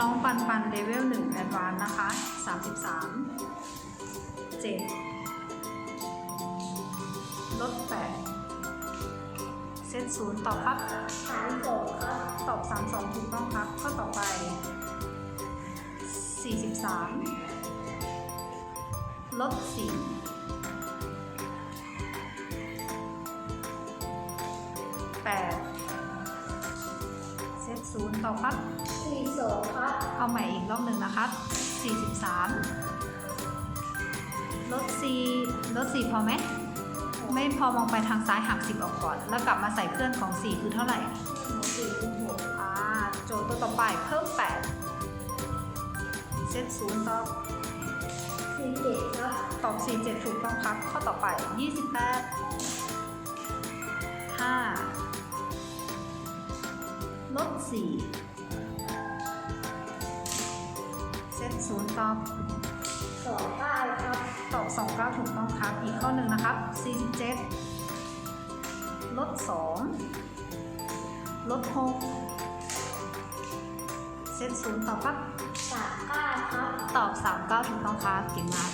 น้องปันปันเลเวลหนึ่งแอดวานนะคะสามสิบสามเจ็ดลดแปดเซตศูนย์ตอบครับสามสองครับ ตอบสามสองถูกต้องครับ ข้อต่อไปสี่สิบสามลดสี่ ศูนย์ตอบครับ สี่สองครับเอาใหม่อีกรอบหนึ่งนะครับ43ลด C ลด4พอไหม ไม่พอมองไปทางซ้ายหัก10ออกก่อน แล้วกลับมาใส่เพื่อนของ4คือเท่าไหร่สี่คูณหกอ่าโจทย์ตัวต่อไปเพิ่ม8เซตศูนย์ตอบสี่เจ็ดครับตอบ4 7 ถูกต้องครับ ข้อต่อไป 28 ลด4เซตศูนย์ตอบสองเก้าครับตอบ2 9ถูกต้องครับ อีกข้อหนึ่งนะครับ47ลด2ลด6เซตศูนย์ตอบครับสามเก้าครับ ตอบ3 9ถูกต้องครับ เก่งมาก